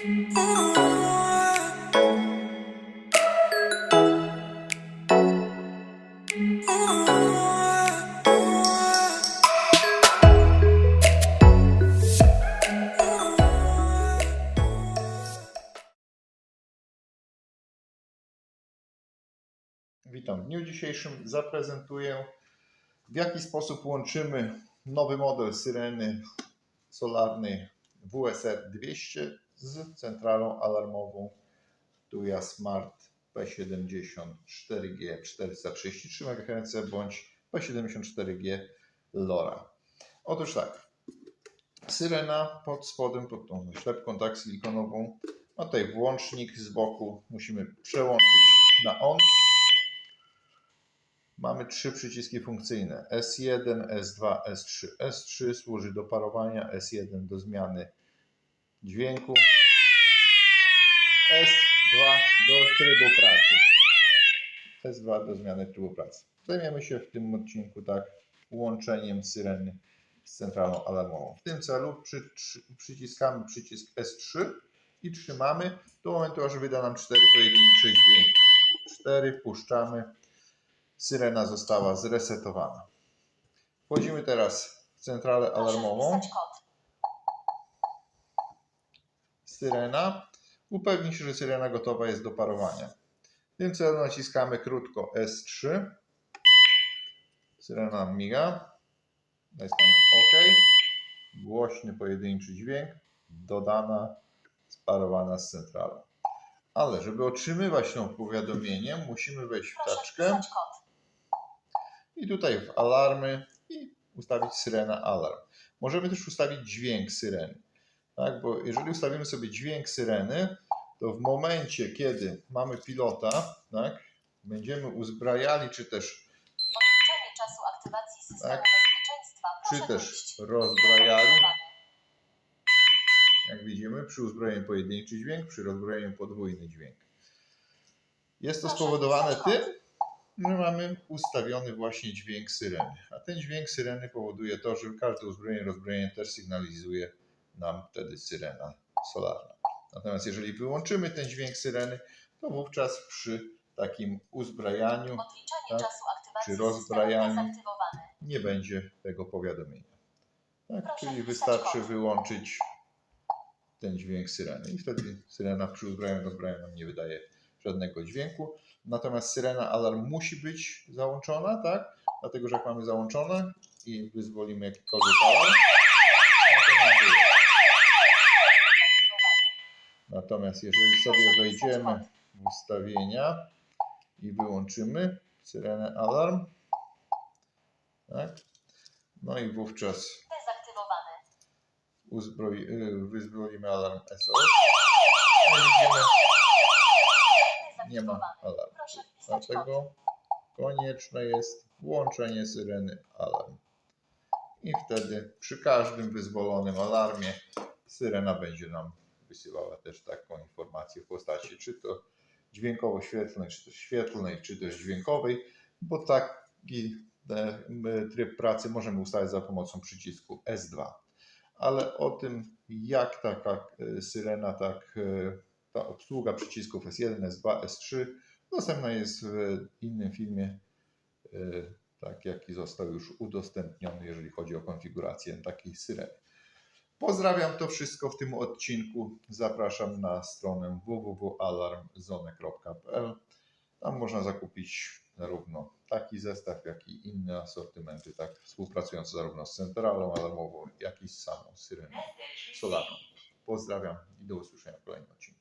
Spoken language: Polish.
Witam. W dniu dzisiejszym zaprezentuję, w jaki sposób łączymy nowy model syreny solarnej WSR 200 z centralą alarmową Tuya Smart P74G 433 MHz bądź P74G LoRa. Otóż tak, syrena pod spodem, pod tą ślepką tak silikonową, ma tutaj włącznik z boku, musimy przełączyć na on. Mamy trzy przyciski funkcyjne S1, S2, S3. S3 służy do parowania, S1 do zmiany dźwięku, S2 do trybu pracy. S2 do zmiany trybu pracy. Zajmiemy się w tym odcinku tak łączeniem syreny z centralą alarmową. W tym celu przy, przy, przyciskamy przycisk S3 i trzymamy do momentu, aż wyda nam cztery pojedyncze dźwięki. 4 puszczamy syrena została zresetowana. Wchodzimy teraz w centralę alarmową. Syrena. Upewnij się, że syrena gotowa jest do parowania. W tym celu naciskamy krótko S3. Syrena miga. Naciskamy OK. Głośny pojedynczy dźwięk. Dodana, sparowana z centralą. Ale żeby otrzymywać to powiadomienie, musimy wejść w taczkę. i tutaj w alarmy i ustawić syrena alarm. Możemy też ustawić dźwięk syreny. Tak, bo jeżeli ustawimy sobie dźwięk syreny, to w momencie, kiedy mamy pilota, tak, będziemy uzbrajali, czy też, Odliczenie czasu aktywacji systemu Tak. bezpieczeństwa. czy Proszę też rozbrajali. Jak widzimy, przy uzbrojeniu pojedynczy dźwięk, przy rozbrojeniu podwójny dźwięk. Jest to spowodowane tym, że mamy ustawiony właśnie dźwięk syreny. A ten dźwięk syreny powoduje to, że każde uzbrojenie, rozbrojenie też sygnalizuje nam wtedy syrena solarna. Natomiast jeżeli wyłączymy ten dźwięk syreny, to wówczas przy takim uzbrajaniu Tak. czasu aktywacji Czy rozbrajaniu. nie będzie tego powiadomienia. Tak? Czyli wystarczy wyłączyć ten dźwięk syreny i wtedy syrena przy uzbrojeniu rozbrojeniu nam nie wydaje żadnego dźwięku. Natomiast syrena alarm musi być załączona, tak? Dlatego, że jak mamy załączone i wyzwolimy jakikolwiek alarm, no to nam wyjdzie. Dezaktywowane. Natomiast jeżeli sobie wejdziemy w ustawienia i wyłączymy syrenę alarm, tak? No i wówczas uzbroi, y, wyzwolimy alarm SOS. No widzimy, nie ma alarmu. Dlatego konieczne jest włączenie syreny alarm. I wtedy przy każdym wyzwolonym alarmie syrena będzie nam wysyłała też taką informację w postaci czy to dźwiękowo-świetlnej, czy też świetlnej, czy też dźwiękowej, bo taki e, tryb pracy możemy ustawić za pomocą przycisku S2. Ale o tym, jak taka e, syrena, tak e, ta obsługa przycisków S1, S2, S3 dostępna jest w innym filmie, tak jaki został już udostępniony, jeżeli chodzi o konfigurację takiej syreny. Pozdrawiam to wszystko w tym odcinku. Zapraszam na stronę www.alarmzone.pl. Tam można zakupić zarówno taki zestaw, jak i inne asortymenty, tak współpracujące zarówno z centralą alarmową, jak i z samą syreną solarną. Pozdrawiam i do usłyszenia w kolejnym odcinku.